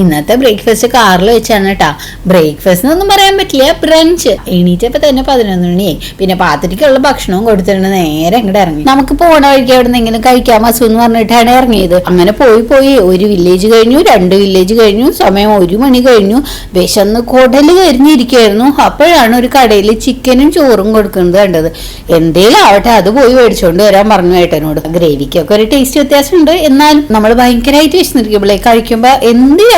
ഇന്നത്തെ ബ്രേക്ക്ഫാസ്റ്റ് കാറിൽ വെച്ചാണ് കേട്ടാ ബ്രേക്ക്ഫാസ്റ്റ് എന്നൊന്നും പറയാൻ പറ്റില്ല ബ്രഞ്ച് എണീറ്റപ്പോ തന്നെ പതിനൊന്ന് മണിയായി പിന്നെ പാത്തിരിക്കുള്ള ഭക്ഷണവും കൊടുത്തിട്ടുണ്ട് നേരെ ഇങ്ങോട്ട് ഇറങ്ങി. നമുക്ക് പോണ വഴിക്ക് അവിടെ നിന്നെങ്കിലും കഴിക്കാൻ മസു എന്ന് പറഞ്ഞിട്ടാണ് ഇറങ്ങിയത്. അങ്ങനെ പോയി പോയി ഒരു വില്ലേജ് കഴിഞ്ഞു രണ്ട് വില്ലേജ് കഴിഞ്ഞു സമയം ഒരു മണി കഴിഞ്ഞു. വിശന്ന് കുടൽ കരിഞ്ഞിരിക്കുകയായിരുന്നു അപ്പോഴാണ് ഒരു കടയിൽ ചിക്കനും ചോറും കൊടുക്കുന്നത് കണ്ടത്. എന്തേലും ആവട്ടെ അത് പോയി മേടിച്ചോണ്ട് വരാൻ പറഞ്ഞു ഏട്ടനോട്. ഗ്രേവിക്കൊക്കെ ഒരു ടേസ്റ്റ് വ്യത്യാസമുണ്ട്. എന്നാൽ നമ്മൾ ഭയങ്കരമായിട്ട് വിശന്നിരിക്കുമ്പോഴേ കഴിക്കുമ്പോ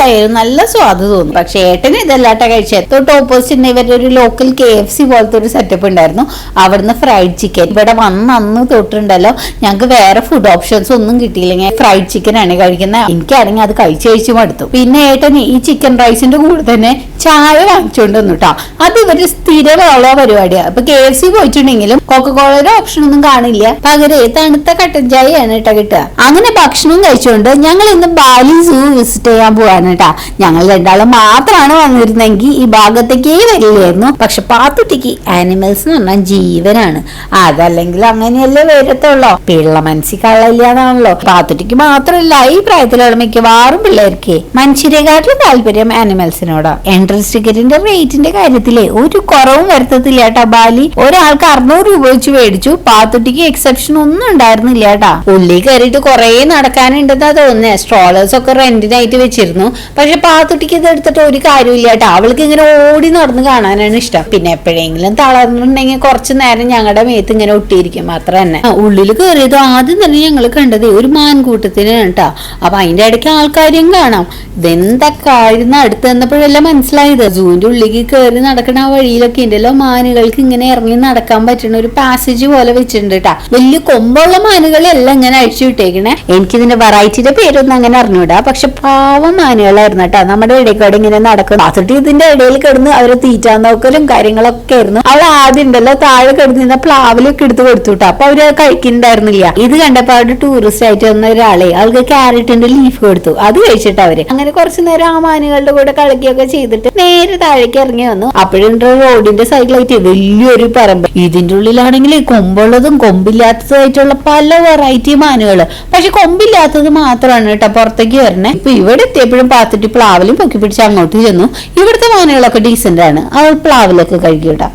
എന്തിനായാലും നല്ല സ്വാദ് തോന്നും. പക്ഷെ ഏട്ടന് ഇതല്ലാട്ട കഴിച്ചത് തൊട്ട് ഓപ്പോസിറ്റ് ഇവരുടെ ഒരു ലോക്കൽ കെ എഫ് സി പോലത്തെ ഒരു സെറ്റപ്പ് ഉണ്ടായിരുന്നു. അവിടുന്ന് ഫ്രൈഡ് ചിക്കൻ ഇവിടെ വന്ന് അന്ന് തൊട്ടുണ്ടല്ലോ ഞങ്ങൾക്ക് വേറെ ഫുഡ് ഓപ്ഷൻസ് ഒന്നും കിട്ടിയില്ലെങ്കിൽ ഫ്രൈഡ് ചിക്കൻ ആണ് കഴിക്കുന്നത് എനിക്കാണെങ്കിൽ അത് കഴിച്ചു കഴിച്ച് മടുത്തു. പിന്നെ ഏട്ടൻ ഈ ചിക്കൻ റൈസിന്റെ കൂടെ തന്നെ ചായ വാങ്ങിച്ചുകൊണ്ട് വന്നു കേട്ടോ അത് ഇവർ സ്ഥിരമുള്ള പരിപാടിയാണ് അപ്പൊ കെ എഫ് സി പോയിട്ടുണ്ടെങ്കിലും കൊക്കക്കോളയുടെ ഓപ്ഷൻ ഒന്നും കാണില്ല. പകരം തണുത്ത കട്ടൻ ചായയാണ് കേട്ടോ കിട്ടുക. അങ്ങനെ ഭക്ഷണം കഴിച്ചുകൊണ്ട് ഞങ്ങൾ ഇന്ന് ബാലി സൂ വിസിറ്റ് ചെയ്യാൻ പോവാണ് കേട്ടാ ഞങ്ങൾ രണ്ടാളും മാത്രമാണ് വന്നിരുന്നെങ്കിൽ ഈ ഭാഗത്തേക്കേ വരില്ലായിരുന്നു. പക്ഷെ പാത്തുട്ടിക്ക് ആനിമൽസ് എന്ന് പറഞ്ഞാൽ ജീവനാണ്. അതല്ലെങ്കിൽ അങ്ങനെയല്ലേ വരത്തുള്ളോ. പിള്ള മനസ്സിൽ കള്ളില്ലാന്നാണല്ലോ പാത്തുട്ടിക്ക് മാത്രമല്ല ഈ പ്രായത്തിലുള്ള മിക്കവാറും പിള്ളേർക്ക്. മനുഷ്യരെക്കാട്ടിലും താല്പര്യം ആനിമൽസിനോടാ എൻട്രൻസ് ടിക്കറ്റിന്റെ റേറ്റിന്റെ കാര്യത്തിലേ ഒരു കുറവും വരുത്തത്തില്ല കേട്ടാ ബാലി. ഒരാൾക്ക് അറുന്നൂറ് രൂപ വെച്ച് മേടിച്ചു. പാത്തുട്ടിക്ക് എക്സെപ്ഷൻ ഒന്നും ഉണ്ടായിരുന്നില്ല കേട്ടാ ഉള്ളി കയറിയിട്ട് കുറെ നടക്കാനുണ്ടെന്നാ തോന്നുന്നേ. സ്ട്രോളേഴ്സ് ഒക്കെ റെന്റിനായിട്ട് വെച്ചിരുന്നു. പക്ഷെ പാത്തുട്ടിക്ക് ഇത് എടുത്തിട്ട് ഒരു കാര്യമില്ല കേട്ടോ. അവൾക്ക് ഇങ്ങനെ ഓടി നടന്ന് കാണാനാണ് ഇഷ്ടം. പിന്നെ എപ്പോഴെങ്കിലും തളർന്നിട്ടുണ്ടെങ്കിൽ കുറച്ച് നേരം ഞങ്ങളുടെ മേത്ത് ഇങ്ങനെ ഒട്ടിയിരിക്കും. മാത്രം തന്നെ. ഉള്ളിൽ കയറിയത് ആദ്യം തന്നെ ഞങ്ങൾ കണ്ടത് ഒരു മാൻകൂട്ടത്തിനാണ് കേട്ടോ. അപ്പൊ അതിന്റെ ഇടയ്ക്ക് ആൾക്കാരെയും കാണാം. ഇതെന്താ കാര്യം അടുത്ത് വന്നപ്പോഴല്ല മനസ്സിലായത്? സൂവിന്റെ ഉള്ളിലേക്ക് കയറി നടക്കണ ആ വഴിയിലൊക്കെ ഉണ്ടല്ലോ മാനുകൾക്ക് ഇങ്ങനെ ഇറങ്ങി നടക്കാൻ പറ്റുന്ന ഒരു പാസേജ് പോലെ വെച്ചിട്ടുണ്ട് കേട്ടാ. വലിയ കൊമ്പുള്ള മാനുകളെല്ലാം ഇങ്ങനെ അഴിച്ചു വിട്ടേക്കണേ. എനിക്കിതിന്റെ വെറൈറ്റിയുടെ പേരൊന്നും അങ്ങനെ അറിഞ്ഞൂടാ. പക്ഷെ പാവം മാനുകളായിരുന്നു കേട്ടോ. നമ്മുടെ ഇടയ്ക്കൂടെ ഇങ്ങനെ നടക്കും പാത്തിട്ട് ഇതിന്റെ ഇടയിൽ കിടന്ന് അവരെ തീറ്റാൻ നോക്കലും കാര്യങ്ങളൊക്കെ ആയിരുന്നു. അവൾ ആദ്യം ഉണ്ടല്ലോ താഴെ കിടന്നിരുന്ന പ്ലാവിലൊക്കെ എടുത്ത് കൊടുത്തു കേട്ടോ. അപ്പൊ അവർ കഴിക്കുന്നുണ്ടായിരുന്നില്ല. ഇത് കണ്ടപ്പോ അവിടെ ടൂറിസ്റ്റ് ആയിട്ട് വന്ന ഒരാളെ അവൾക്ക് ക്യാരറ്റിന്റെ ലീഫ് കൊടുത്തു. അത് കഴിച്ചിട്ട് അവർ അങ്ങനെ കുറച്ചു നേരം ആ മാനുകളുടെ കൂടെ കളിക്കുകയൊക്കെ ചെയ്തിട്ട് നേരെ താഴേക്ക് ഇറങ്ങി വന്നു. അപ്പോഴും റോഡിന്റെ സൈഡിലായിട്ട് വലിയൊരു പറമ്പ്. ഇതിന്റെ ഉള്ളിലാണെങ്കിൽ കൊമ്പുള്ളതും കൊമ്പില്ലാത്തതായിട്ടുള്ള പല വെറൈറ്റി മാനുകൾ പക്ഷെ കൊമ്പില്ലാത്തത് മാത്രമാണ് കേട്ടോ പുറത്തേക്ക് വരണേ. ഇപ്പൊ ഇവിടെ എത്തിയപ്പോഴും പാത്തിട്ട് പ്ലാവിലും പൊക്കി പിടിച്ച് അങ്ങോട്ട് ചെന്നു. ഇവിടുത്തെ മാനുകളൊക്കെ ഡീസന്റ് ആണ്. അവൾ പ്ലാവിലൊക്കെ കഴുകിയിട്ടാ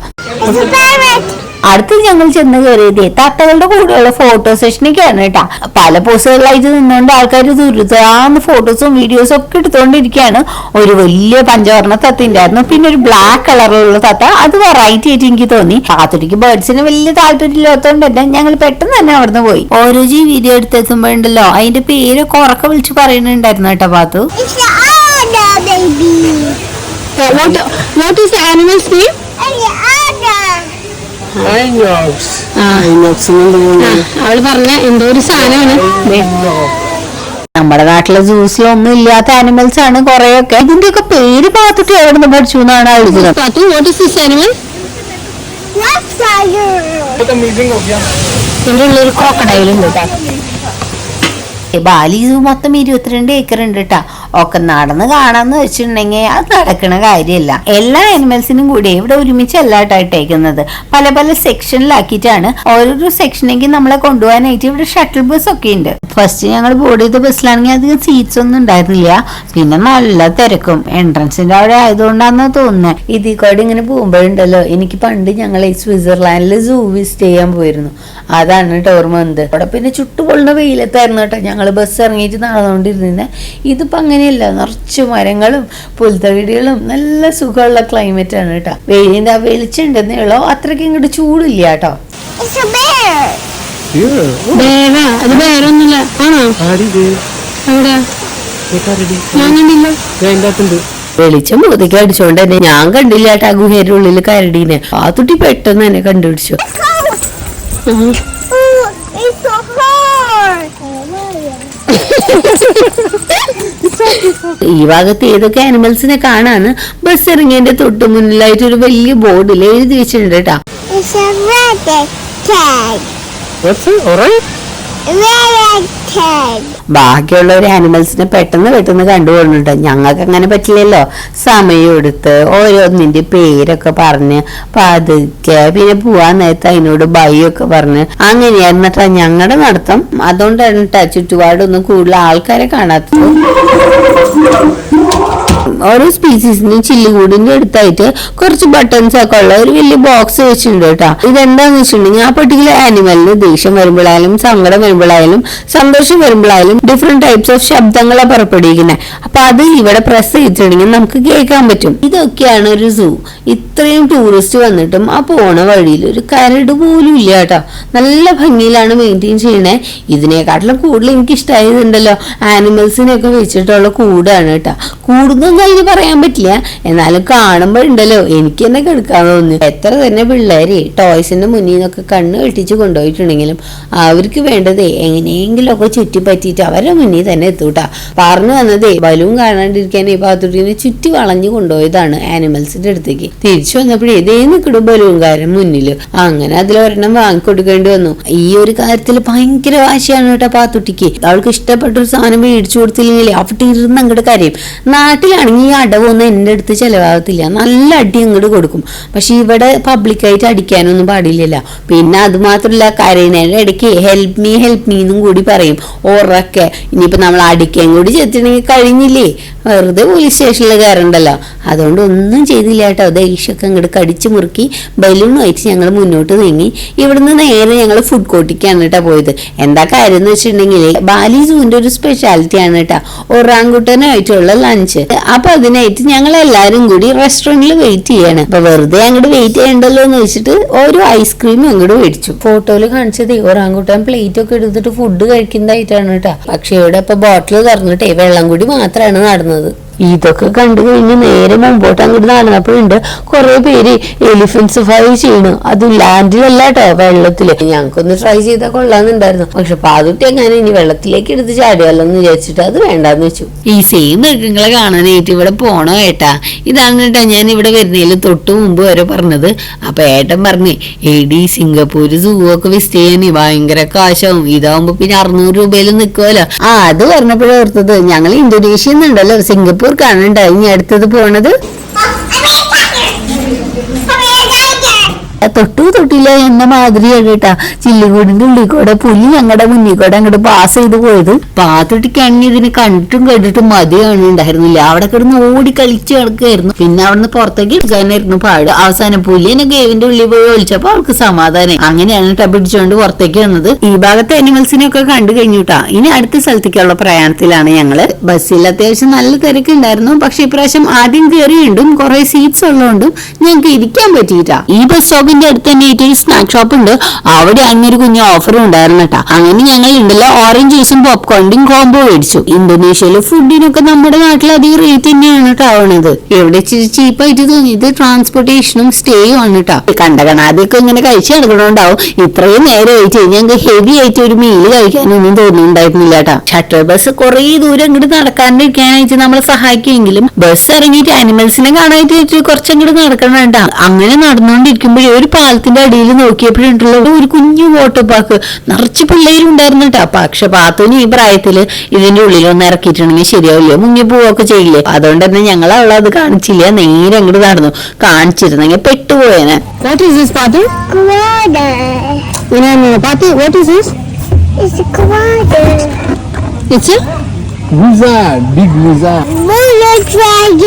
അടുത്ത് ഞങ്ങൾ ചെന്ന് കയറിയത് തത്തകളുടെ കൂടെയുള്ള ഫോട്ടോ സെഷനൊക്കെയാണ് കേട്ടാ. പല പോസുകളിലായിട്ട് നിന്നുകൊണ്ട് ആൾക്കാർ ദുരിതാന്ന് ഫോട്ടോസും വീഡിയോസും ഒക്കെ എടുത്തുകൊണ്ടിരിക്കുകയാണ് ഒരു വലിയ പഞ്ചവർണ തത്ത ഉണ്ടായിരുന്നു പിന്നെ ഒരു ബ്ലാക്ക് കളറിലുള്ള തത്ത. അത് വെറൈറ്റി ആയിട്ട് എനിക്ക് തോന്നി. കാത്തുടിക്ക് ബേർഡ്സിന് വലിയ താല്പര്യം ഇല്ലാത്തതുകൊണ്ട് തന്നെ ഞങ്ങൾ പെട്ടെന്ന് തന്നെ അവിടുന്ന് പോയി. ഓരോ ജി വീഡിയോ എടുത്തെത്തുമ്പോഴുണ്ടല്ലോ അതിന്റെ പേര് കുറക്കെ വിളിച്ച് പറയുന്നുണ്ടായിരുന്നു കേട്ടോ പാത്തു. It's Yeah, other baby. what what is the animal's name? അവൾ പറഞ്ഞ എന്തോ ഒരു സാധനമാണ്. നമ്മുടെ നാട്ടിലെ സൂസിലൊന്നും ഇല്ലാത്ത ആനിമൽസ് ആണ് കൊറേയൊക്കെ. ഇതിന്റെ ഒക്കെ പേര് പാത്തിട്ട് എവിടെ നിന്ന് പഠിച്ചു എന്നാണ് എഴുതുന്നത് ക്രോക്കഡൈൽ ഉണ്ട്. കേട്ടോ ബാലി മൊത്തം ഇരുപത്തിരണ്ട് ഏക്കർ ഉണ്ട് കേട്ടാ ഒക്കെ നടന്ന് കാണാന്ന് വെച്ചിട്ടുണ്ടെങ്കിൽ അത് നടക്കണ കാര്യമല്ല എല്ലാ അനിമൽസിനും കൂടി ഇവിടെ ഒരുമിച്ചല്ല കേട്ടോ ഇട്ടേക്കുന്നത്. പല പല സെക്ഷനിലാക്കിയിട്ടാണ് ഓരോരോ സെക്ഷനിലേക്ക് നമ്മളെ കൊണ്ടുപോകാനായിട്ട് ഇവിടെ ഷട്ടിൽ ബസ് ഒക്കെ ഉണ്ട്. ഫസ്റ്റ് ഞങ്ങൾ ബോർഡ് ചെയ്ത ബസ്സിലാണെങ്കിൽ അധികം സീറ്റ്സ് ഒന്നും ഉണ്ടായിരുന്നില്ല. പിന്നെ നല്ല തിരക്കും. എൻട്രൻസിന്റെ അവിടെ ആയതുകൊണ്ടാന്ന് തോന്നുന്നത് ഇതിൽ കൂടെ ഇങ്ങനെ പോകുമ്പോഴുണ്ടല്ലോ. എനിക്ക് പണ്ട് ഞങ്ങൾ ഈ സ്വിറ്റ്സർലാൻഡിൽ സൂ വിസിറ്റ് ചെയ്യാൻ പോയിരുന്നു. അതാണ് കേട്ടോ ഓർമ്മ വന്നത് അവിടെ പിന്നെ ചുട്ടുപൊള്ളുന്ന വെയിലത്തായിരുന്നു കേട്ടോ. ഞങ്ങൾ ബസ് ഇറങ്ങിയിട്ട് നടന്നുകൊണ്ടിരുന്നത് ഇതിപ്പോ അങ്ങനെയല്ല. നിറച്ച് മരങ്ങളും പുൽത്തകിടികളും നല്ല സുഖമുള്ള ക്ലൈമറ്റ് ആണ് കേട്ടോ. വെയിലിന്റെ ആ വെളിച്ചുണ്ടെന്നേ ഉള്ളൂ. അത്രയ്ക്ക് ഇങ്ങോട്ട് ചൂടില്ല കേട്ടോ. അത് ആണോ? എവിടെ ഞാൻ കണ്ടില്ല. വെളിച്ചം മുതക്കി അടിച്ചോണ്ട് തന്നെ ഞാൻ കണ്ടില്ല ആ ഗുഹയുടെ ഉള്ളിൽ കരടീനെ. ആ തുട്ടി പെട്ടെന്ന് തന്നെ കണ്ടുപിടിച്ചു. ഈ ഭാഗത്ത് ഏതൊക്കെ ആനിമൽസിനെ കാണാന്ന് ബസ് ഇറങ്ങിയതിന്റെ തൊട്ട് മുന്നിലായിട്ട് ഒരു വലിയ ബോർഡിൽ എഴുതി വെച്ചിട്ടുണ്ട് കേട്ടാ. ബാക്കിയുള്ള ഒരു ആനിമൽസിനെ പെട്ടെന്ന് പെട്ടെന്ന് കണ്ടുപോകുന്നുണ്ട് ഞങ്ങൾക്ക് അങ്ങനെ പറ്റില്ലല്ലോ. സമയം എടുത്ത് ഓരോന്നിന്റെ പേരൊക്കെ പറഞ്ഞ് പതുക്കെ പിന്നെ പോവാൻ നേരത്ത് അതിനോട് ബൈയൊക്കെ പറഞ്ഞ് അങ്ങനെയായിരുന്നു കേട്ടാ ഞങ്ങളുടെ നടത്തം. അതുകൊണ്ടാണ് കേട്ടാ ചുറ്റുപാടൊന്നും കൂടുതൽ ആൾക്കാരെ കാണാത്തത്. ഓരോ സ്പീസീസിനും ചില്ലുകൂടിന്റെ അടുത്തായിട്ട് കുറച്ച് ബട്ടൺസ് ഒക്കെ ഉള്ള ഒരു വലിയ ബോക്സ് വെച്ചിട്ടുണ്ട് കേട്ടോ. ഇതെന്താന്ന് വെച്ചിട്ടുണ്ടെങ്കിൽ ആ പെർട്ടിക്കുലർ ആനിമലിന് ദേഷ്യം വരുമ്പോഴായാലും സങ്കടം വരുമ്പോഴായാലും സന്തോഷം വരുമ്പോഴായാലും ഡിഫറെന്റ് ടൈപ്സ് ഓഫ് ശബ്ദങ്ങളെ പുറപ്പെടുവിക്കുന്നത് അപ്പൊ അത് ഇവിടെ പ്രസ് ചെയ്തിട്ടുണ്ടെങ്കിൽ നമുക്ക് കേൾക്കാൻ പറ്റും. ഇതൊക്കെയാണ് ഒരു സൂ ഇത്രയും ടൂറിസ്റ്റ് വന്നിട്ടും ആ പോണ വഴിയിൽ ഒരു കരട് പോലും ഇല്ല കേട്ടോ. നല്ല ഭംഗിയിലാണ് മെയിന്റെയിൻ ചെയ്യണേ. ഇതിനെക്കാട്ടിലും കൂടുതൽ എനിക്ക് ഇഷ്ടമായതുണ്ടല്ലോ ആനിമൽസിനെയൊക്കെ വെച്ചിട്ടുള്ള കൂടാണ് കേട്ടോ. കൂടുന്നൊന്നും അതിന് പറയാൻ പറ്റില്ല. എന്നാലും കാണുമ്പോഴുണ്ടല്ലോ എനിക്ക് തന്നെ കിടക്കാൻ തോന്നുന്നു. എത്ര തന്നെ പിള്ളേര് ടോയ്സിന്റെ മുന്നിൽ നിന്നൊക്കെ കണ്ണ് വെട്ടിച്ച് കൊണ്ടുപോയിട്ടുണ്ടെങ്കിലും അവർക്ക് വേണ്ടത് എങ്ങനെയെങ്കിലും ഒക്കെ ചുറ്റി പറ്റിയിട്ട് അവരുടെ മുന്നിൽ തന്നെ എത്തൂട്ടാ. പറഞ്ഞു വന്നതേ ബലൂൺ കാണാണ്ടിരിക്കാൻ ഈ പാത്തുട്ടിനെ ചുറ്റി വളഞ്ഞു കൊണ്ടുപോയതാണ് ആനിമൽസിന്റെ അടുത്തേക്ക്. തിരിച്ചു വന്നപ്പോഴേ ഇതേ നിൽക്കണം ബലൂൺകാരൻ മുന്നിൽ അങ്ങനെ അതിൽ ഒരെണ്ണം വാങ്ങിക്കൊടുക്കേണ്ടി വന്നു. ഈ ഒരു കാര്യത്തിൽ ഭയങ്കര വാശിയാണ് കേട്ടോ പാത്തുട്ടിക്ക്. അവൾക്ക് ഇഷ്ടപ്പെട്ട ഒരു സാധനം മേടിച്ചു കൊടുത്തില്ലെങ്കിൽ അവിടെ ഇരുന്ന് അങ്ങോട്ട് കരയും. നാട്ടിലാണെങ്കിൽ ഈ അടവൊന്നും എന്റെ അടുത്ത് ചിലവാകത്തില്ല. നല്ല അടി അങ്ങോട്ട് കൊടുക്കും. പക്ഷെ ഇവിടെ പബ്ലിക്കായിട്ട് അടിക്കാനൊന്നും പാടില്ലല്ലോ. പിന്നെ അത് മാത്രമല്ല കരയുന്നതിന്റെ ഇടയ്ക്ക് ഹെൽപ്പ് മീ ഹെൽപ്പ് മീ എന്നും കൂടി പറയും. ഉറക്കെ. ഇനിയിപ്പോൾ നമ്മൾ അടിക്കാൻ കൂടി ചെത്തിട്ടുണ്ടെങ്കിൽ കഴിഞ്ഞില്ലേ? വെറുതെ പോലീസ് സ്റ്റേഷനിൽ കയറണ്ടല്ലോ. അതുകൊണ്ട് ഒന്നും ചെയ്തില്ല കേട്ടോ. ദേഷ്യമൊക്കെ അങ്ങോട്ട് കടിച്ചു മുറുക്കി ബലൂൺ വായിച്ച് ഞങ്ങൾ മുന്നോട്ട് നീങ്ങി. ഇവിടുന്ന് നേരെ ഞങ്ങൾ ഫുഡ് കോർട്ടിക്കാണ് കേട്ടോ പോയത്. എന്താ കാര്യം എന്ന് വെച്ചിട്ടുണ്ടെങ്കിൽ ബാലി സൂവിന്റെ ഒരു സ്പെഷ്യാലിറ്റി ആണ് കേട്ടോ. ഒറാങ്കുട്ടനായിട്ടുള്ള ലഞ്ച് അപ്പൊ അതിനായിട്ട് ഞങ്ങൾ എല്ലാവരും കൂടി റെസ്റ്റോറന്റിൽ വെയിറ്റ് ചെയ്യാണ്. അപ്പൊ വെറുതെ അങ്ങോട്ട് വെയിറ്റ് ചെയ്യണ്ടല്ലോ എന്ന് വെച്ചിട്ട് ഓരോ ഐസ്ക്രീം അങ്ങോട്ട് മേടിച്ചു. ഫോട്ടോയിൽ കാണിച്ചത് ഒറാങ്കുട്ടൻ പ്ലേറ്റ് ഒക്കെ എടുത്തിട്ട് ഫുഡ് കഴിക്കുന്നതായിട്ടാണ് കേട്ടോ പക്ഷെ ഇവിടെ ഇപ്പൊ ബോട്ടിൽ തുറന്നിട്ടേ വെള്ളം കൂടി മാത്രമാണ് നടന്നത്. ഇതൊക്കെ കണ്ടു കഴിഞ്ഞ് നേരെ മുമ്പോട്ട് അങ്ങോട്ട് നടന്നപ്പോഴുണ്ട് കുറെ പേര് എലിഫന്റ്സ് ഫ്രൈ ചെയ്യണു. അത് ലാൻഡിലല്ല കേട്ടോ വെള്ളത്തിൽ. ഞങ്ങൾക്കൊന്ന് ട്രൈ ചെയ്താൽ കൊള്ളാന്നുണ്ടായിരുന്നു. പക്ഷെ പാതുട്ടി എങ്ങനെ ഇനി വെള്ളത്തിലേക്ക് എടുത്ത് ചാടിയല്ലോ എന്ന് വിചാരിച്ചിട്ട് അത് വേണ്ടാന്ന് വെച്ചു. ഈ സെയിം മൃഗങ്ങളെ കാണാനായിട്ട് ഇവിടെ പോണോ ഏട്ടാ? ഇതാണ് കേട്ടാ ഞാൻ ഇവിടെ വരുന്നതിൽ തൊട്ട് മുമ്പ് വരെ പറഞ്ഞത്. അപ്പൊ ഏട്ടൻ പറഞ്ഞു എടി സിംഗപ്പൂര് സൂ ഒക്കെ വിസിറ്റ് ചെയ്യാൻ ഭയങ്കര കാശാവും. ഇതാവുമ്പോ പിന്നെ അറുന്നൂറ് രൂപയിൽ നിൽക്കുമല്ലോ ആ അത് പറഞ്ഞപ്പോഴേ ഓർത്തത്. ഞങ്ങൾ ഇന്തോനേഷ്യ സിംഗപ്പൂർ കാണണ്ട ഇനി അടുത്തത് പോണത് തൊട്ടു തൊട്ടില്ല എന്ന മാതിരിയാണ് കേട്ടാ ചില്ലുകൂടിന്റെ ഉള്ളിൽ കൂടെ പുലി ഞങ്ങളുടെ മുന്നിൽ കൂടെ അങ്ങോട്ട് പാസ് ചെയ്ത് പോയത്. പാത്തൊട്ടിക്കാണെങ്കിൽ ഇതിനെ കണ്ടിട്ടും കേട്ടിട്ടും മതിയാണ് ഉണ്ടായിരുന്നില്ല. അവിടെ കിടന്ന് ഓടി കളിച്ചു കിടക്കുകയായിരുന്നു പിന്നെ അവിടുന്ന് പുറത്തേക്ക് എടുക്കാനായിരുന്നു പാട്. അവസാനം പുലിനെ ഗേവിന്റെ ഉള്ളിൽ പോയി ഒളിച്ചപ്പോ അവൾക്ക് സമാധാനം അങ്ങനെയാണ് കേട്ടാ പിടിച്ചുകൊണ്ട് പുറത്തേക്ക് വന്നത്. ഈ ഭാഗത്തെ അനിമൽസിനെ ഒക്കെ കണ്ടു കഴിഞ്ഞുട്ടാ ഇനി അടുത്ത സ്ഥലത്തേക്കുള്ള പ്രയാണത്തിലാണ് ഞങ്ങൾ. ബസ്സിൽ അത്യാവശ്യം നല്ല തിരക്ക് ഉണ്ടായിരുന്നു പക്ഷെ ഇപ്രാവശ്യം ആദ്യം കയറിയുണ്ടും കുറെ സീറ്റ്സ് ഉള്ളതുകൊണ്ടും ഞങ്ങൾക്ക് ഇരിക്കാൻ പറ്റിയിട്ടാ. ഈ ബസ് സ്റ്റോപ്പിന്റെ അടുത്ത് തന്നെ ആയിട്ട് ഒരു സ്നാക്ക് ഷോപ്പ് ഉണ്ട്. അവിടെ ഒരു കുഞ്ഞു ഓഫറും ഉണ്ടായിരുന്നു കേട്ടോ. അങ്ങനെ ഞങ്ങൾ ഉണ്ടല്ലോ ഓറഞ്ച് ജ്യൂസും പോപ്കോണിന്റെയും കോംബോ മേടിച്ചു. ഇന്തോനേഷ്യയിലെ ഫുഡിനൊക്കെ നമ്മുടെ നാട്ടിൽ അധികം റേറ്റ് തന്നെയാണ് കേട്ടോ ആവണത്. എവിടെ ചീപ്പായിട്ട് തോന്നിയത് ട്രാൻസ്പോർട്ടേഷനും സ്റ്റേയും ആണ് കേട്ടോ. കണ്ട കണാതെയൊക്കെ ഇങ്ങനെ കഴിച്ചു നടക്കണോണ്ടാവും. ഇത്രയും നേരം ആയിട്ട് ഞങ്ങൾക്ക് ഹെവി ആയിട്ട് ഒരു മീൽ കഴിക്കാനൊന്നും തോന്നുന്നുണ്ടായിരുന്നില്ല കേട്ടോ. ഷട്ടർ ബസ് കുറെ ദൂരം ഇങ്ങോട്ട് നടക്കാണ്ടിരിക്കാനായിട്ട് നമ്മളെ സഹായിക്കുമെങ്കിലും ബസ് ഇറങ്ങിയിട്ട് ആനിമൽസിനെ കാണാനായിട്ട് കുറച്ചങ്ങോട്ട് നടക്കണം അങ്ങനെ നടന്നുകൊണ്ടിരിക്കുമ്പോഴേ ഒരു പാലത്തിന്റെ അടിയിൽ നോക്കിയപ്പോഴുണ്ടല്ലോ ഒരു കുഞ്ഞു വാട്ടർ പാർക്ക് നിറച്ച് പിള്ളേരുണ്ടായിരുന്നു കേട്ടോ പക്ഷെ പാത്തുന് ഈ പ്രായത്തിൽ ഇതിന്റെ ഉള്ളിൽ ഒന്ന് ഇറക്കിയിട്ടുണ്ടെങ്കിൽ ശരിയാവില്ല മുങ്ങി പോവൊക്കെ ചെയ്യില്ലേ അതുകൊണ്ട് തന്നെ ഞങ്ങൾ അവളെ അത് കാണിച്ചില്ല നേരെ അങ്ങോട്ട് നടന്നു കാണിച്ചിരുന്നെങ്കിൽ പെട്ടുപോയേനെ What is this, Patu? Koala. No, no, no. Patu, what is this? It's a koala. It's a Lizard, big lizard. Mono dragon.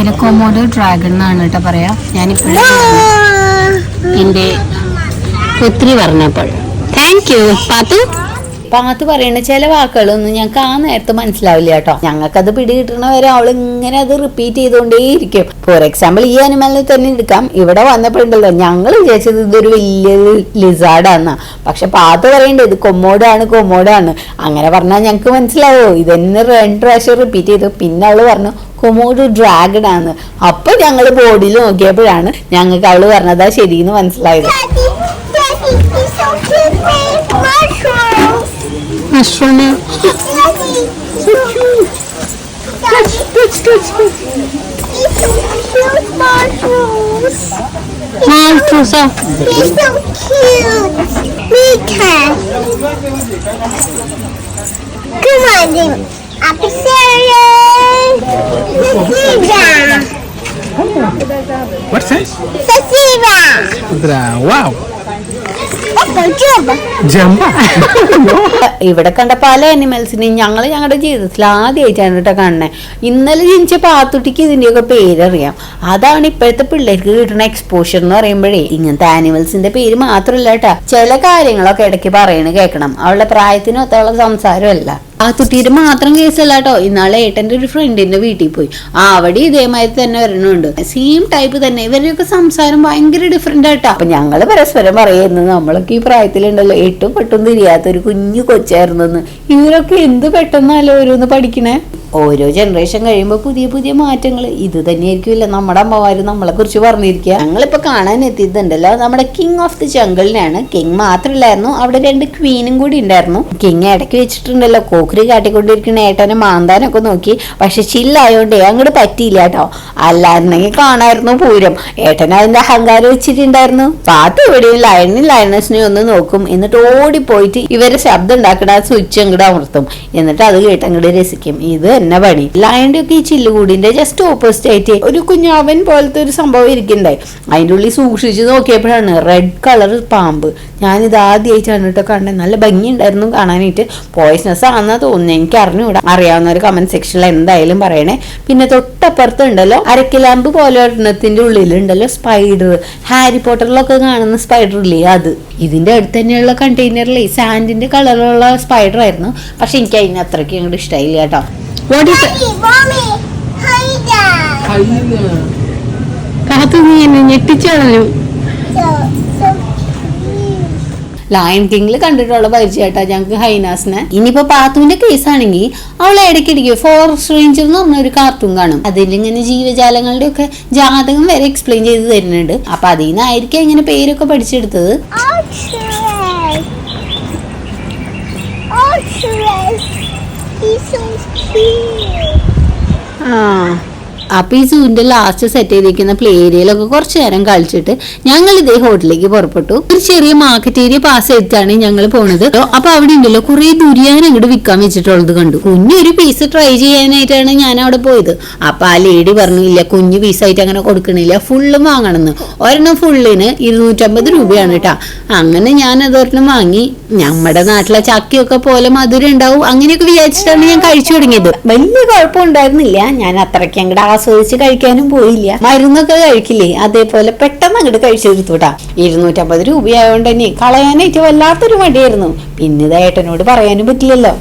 ഇതിനെ കൊമോഡോ ഡ്രാഗൺ എന്നാണ് കേട്ടോ പറയാ. ഞാനിപ്പോഴും. എന്റെ പുത്രി പറഞ്ഞപ്പോൾ. Thank you Pathu. പാത്ത് പറയുന്ന ചില വാക്കുകളൊന്നും ഞങ്ങൾക്ക് ആ നേരത്തെ മനസ്സിലാവില്ല കേട്ടോ. ഞങ്ങൾക്കത് പിടികിട്ടണവരെ അവൾ ഇങ്ങനെ അത് റിപ്പീറ്റ് ചെയ്തുകൊണ്ടേയിരിക്കും ഫോർ എക്സാമ്പിൾ ഈ അനിമലിനെ തന്നെ എടുക്കാം. ഇവിടെ വന്നപ്പോഴുണ്ടല്ലോ ഞങ്ങൾ വിചാരിച്ചത് ഇതൊരു വലിയ ലിസാർഡാന്നാ പക്ഷെ പാത്ത് പറയണ്ടത് ഇത് കൊമ്മോഡാണ് കൊമ്മോടാണ് അങ്ങനെ പറഞ്ഞാൽ ഞങ്ങൾക്ക് മനസ്സിലാവോ? ഇതന്നെ രണ്ട് പ്രാവശ്യം റിപ്പീറ്റ് ചെയ്തു. പിന്നെ അവൾ പറഞ്ഞു കൊമോഡ് ഡ്രാഗൺ ആണ് അപ്പൊ ഞങ്ങൾ ബോർഡിൽ നോക്കിയപ്പോഴാണ് ഞങ്ങൾക്ക് അവൾ പറഞ്ഞതാ ശരിയെന്ന് മനസ്സിലായത്. Mushroom. Let's, let's, mushrooms. Mushrooms are. They're so cute. Mika. Come on, then. Up Cecilia. What size? Cecilia. Wow. ഇവിടെ കണ്ട പല അനിമൽസിനെയും ഞങ്ങൾ ഞങ്ങളുടെ ജീവിതത്തിൽ ആദ്യമായിട്ടാണ് കേട്ടോ കാണുന്നത് ഇന്നലെ ജനിച്ച പാത്തുട്ടിക്ക് ഇതിന്റെയൊക്കെ പേരറിയാം. അതാണ് ഇപ്പോഴത്തെ പിള്ളേർക്ക് കിട്ടുന്ന എക്സ്പോഷർ എന്ന് പറയുമ്പോഴേ ഇങ്ങനത്തെ ആനിമൽസിന്റെ പേര് മാത്രമല്ല കേട്ടാ. ചില കാര്യങ്ങളൊക്കെ ഇടയ്ക്ക് പറയണ കേൾക്കണം അവളുടെ പ്രായത്തിനൊത്തുള്ള സംസാരമല്ല. ആ കുട്ടിയുടെ മാത്രം കേസല്ല കേട്ടോ ഇന്നാളെ ഏട്ടന്റെ ഒരു ഫ്രണ്ടിന്റെ വീട്ടിൽ പോയി. ആ അവിടെ ഇതേമാതിരി തന്നെ വരണുണ്ട്. സെയിം ടൈപ്പ് തന്നെ. ഇവരുടെയൊക്കെ സംസാരം ഭയങ്കര ഡിഫറെന്റ് ആയിട്ടാ. അപ്പൊ ഞങ്ങൾ പരസ്പരം പറയുന്നത് നമ്മളൊക്കെ ഈ പ്രായത്തിലുണ്ടല്ലോ. എട്ടും പെട്ടും തിരിയാത്ത ഒരു കുഞ്ഞു കൊച്ചായിരുന്നെന്ന്. ഇവരൊക്കെ എന്ത് പെട്ടെന്നല്ലോ ഓരോന്ന് പഠിക്കണേ? ഓരോ ജനറേഷൻ കഴിയുമ്പോൾ പുതിയ പുതിയ മാറ്റങ്ങൾ ഇത് തന്നെയായിരിക്കുമല്ല നമ്മുടെ അമ്മമാര് നമ്മളെ കുറിച്ച് പറഞ്ഞിരിക്കുക. ഞങ്ങളിപ്പോ കാണാൻ എത്തിയതുണ്ടല്ലോ നമ്മുടെ കിങ് ഓഫ് ദി ജംഗിളിനാണ് കിങ് മാത്രമില്ലായിരുന്നു അവിടെ രണ്ട് ക്വീനും കൂടി ഉണ്ടായിരുന്നു. കിങ് ഇടയ്ക്ക് വെച്ചിട്ടുണ്ടല്ലോ കോക്കറി കാട്ടിക്കൊണ്ടിരിക്കുന്ന ഏട്ടനെ മാന്താനൊക്കെ നോക്കി. പക്ഷെ ചില്ലായോണ്ടേ അങ്ങോട്ട് പറ്റിയില്ല കേട്ടോ അല്ലായിരുന്നെങ്കിൽ കാണായിരുന്നു പൂരം. ഏട്ടൻ അതിന്റെ അഹങ്കാരം വെച്ചിട്ടുണ്ടായിരുന്നു. പാത്ത് എവിടെയും ലയണിൽ ലയണസിനെ ഒന്ന് നോക്കും. എന്നിട്ട് ഓടിപ്പോയിട്ട് ഇവരെ ശബ്ദം ഉണ്ടാക്കണ സ്വിച്ച് അങ്ങോട്ട് അമർത്തും. എന്നിട്ട് അത് കേട്ട് അങ്ങോട്ട് രസിക്കും. ഇത് തന്നെ പണി. ലയണിന്റെ ഒക്കെ ഈ ചില്ലുകൂടിന്റെ ജസ്റ്റ് ഓപ്പോസിറ്റ് ആയിട്ട് ഒരു കുഞ്ഞാവൻ പോലത്തെ ഒരു സംഭവം ഇരിക്കുന്നുണ്ടായി. അതിന്റെ ഉള്ളിൽ സൂക്ഷിച്ച് നോക്കിയപ്പോഴാണ് റെഡ് കളർ പാമ്പ്. ഞാനിത് ആദ്യമായിട്ടാണ് കേട്ടോ കണ്ടത്. നല്ല ഭംഗിയുണ്ടായിരുന്നു കാണാനായിട്ട്. പോയിസണസ് ആണെന്ന് തോന്നുന്നു. എനിക്ക് അറിഞ്ഞുകൂടാ അറിയാവുന്ന ഒരു കമന്റ് സെക്ഷനിൽ എന്തായാലും പറയണേ. പിന്നെ തൊട്ടപ്പുറത്ത് ഉണ്ടല്ലോ അരക്കിലാമ്പ് പോലെ ഒരെണ്ണത്തിന്റെ ഉള്ളിലുണ്ടല്ലോ സ്പൈഡർ ഹാരി പോട്ടറിലൊക്കെ കാണുന്ന സ്പൈഡർ ഇല്ലേ? അത്. ഇതിന്റെ അടുത്ത് തന്നെയുള്ള കണ്ടെയ്നറിലെ സാൻഡിന്റെ കളറിലുള്ള സ്പൈഡർ ആയിരുന്നു. പക്ഷെ എനിക്ക് അതിന് അത്രയ്ക്ക് അങ്ങോട്ട് ഇഷ്ടമായില്ല കേട്ടോ. കാത്തു നീ എന്നെ ഞെട്ടിച്ചാണല്ലോ. ലയൺ കിങ്ങിൽ കണ്ടിട്ടുള്ള പരിചയമായിട്ടാ ഞങ്ങൾക്ക് ഹൈനാസിനെ. ഇനിയിപ്പോ പാത്തുവിന്റെ കേസാണെങ്കിൽ അവൾ ഇടയ്ക്കിടയ്ക്ക് ഫോറസ്റ്റ് റേഞ്ചർ എന്ന് പറഞ്ഞ ഒരു കാർട്ടൂൺ കാണും. അതിലിങ്ങനെ ജീവജാലങ്ങളുടെ ഒക്കെ ജാതകം വരെ എക്സ്പ്ലെയിൻ ചെയ്ത് തരുന്നുണ്ട്. അപ്പൊ അതിൽ നിന്നായിരിക്കും ഇങ്ങനെ പേരൊക്കെ പഠിച്ചെടുത്തത്. ആ. അപ്പൊ ഈ സൂവിന്റെ ലാസ്റ്റ് സെറ്റ് ചെയ്തിരിക്കുന്ന പ്ലേ ഏരിയയിലൊക്കെ കുറച്ച് നേരം കളിച്ചിട്ട് ഞങ്ങൾ ഇതേ ഹോട്ടലിലേക്ക് പുറപ്പെട്ടു. ഒരു ചെറിയ മാർക്കറ്റ് ഏരിയ പാസ് ചെയ്തിട്ടാണ് ഞങ്ങൾ പോണത്. അപ്പൊ അവിടെ ഉണ്ടല്ലോ കുറെ ദുരിയാൻ അങ്ങോട്ട് വിൽക്കാൻ വെച്ചിട്ടുള്ളത് കണ്ടു. കുഞ്ഞു ഒരു പീസ് ട്രൈ ചെയ്യാനായിട്ടാണ് ഞാൻ അവിടെ പോയത്. അപ്പൊ ആ ലേഡി പറഞ്ഞു ഇല്ല കുഞ്ഞു പീസ് ആയിട്ട് അങ്ങനെ കൊടുക്കണില്ല. ഫുള്ളും വാങ്ങണമെന്ന് ഒരെണ്ണം ഫുള്ളിന് ഇരുന്നൂറ്റമ്പത് രൂപയാണ് കേട്ടാ അങ്ങനെ ഞാൻ അതൊരെണ്ണം വാങ്ങി. നമ്മുടെ നാട്ടിലെ ചക്കയൊക്കെ പോലെ മധുരം ഉണ്ടാവും. അങ്ങനെയൊക്കെ വിചാരിച്ചിട്ടാണ് ഞാൻ കഴിച്ചു തുടങ്ങിയത്. വലിയ കുഴപ്പമുണ്ടായിരുന്നില്ല ഞാൻ അത്രയ്ക്ക് അങ്ങോട്ട് ആസ്വദിച്ച് കഴിക്കാനും പോയില്ല. മരുന്നൊക്കെ കഴിക്കില്ലേ? അതേപോലെ പെട്ടെന്ന് അങ്ങോട്ട് കഴിച്ചു തീർത്തുട്ടാ ഇരുന്നൂറ്റമ്പത് രൂപയായോണ്ട് തന്നെ കളയാനായിട്ട് വല്ലാത്തൊരു മടിയായിരുന്നു. പിന്നെ ഇത് പറയാനും പറ്റില്ലല്ലോ.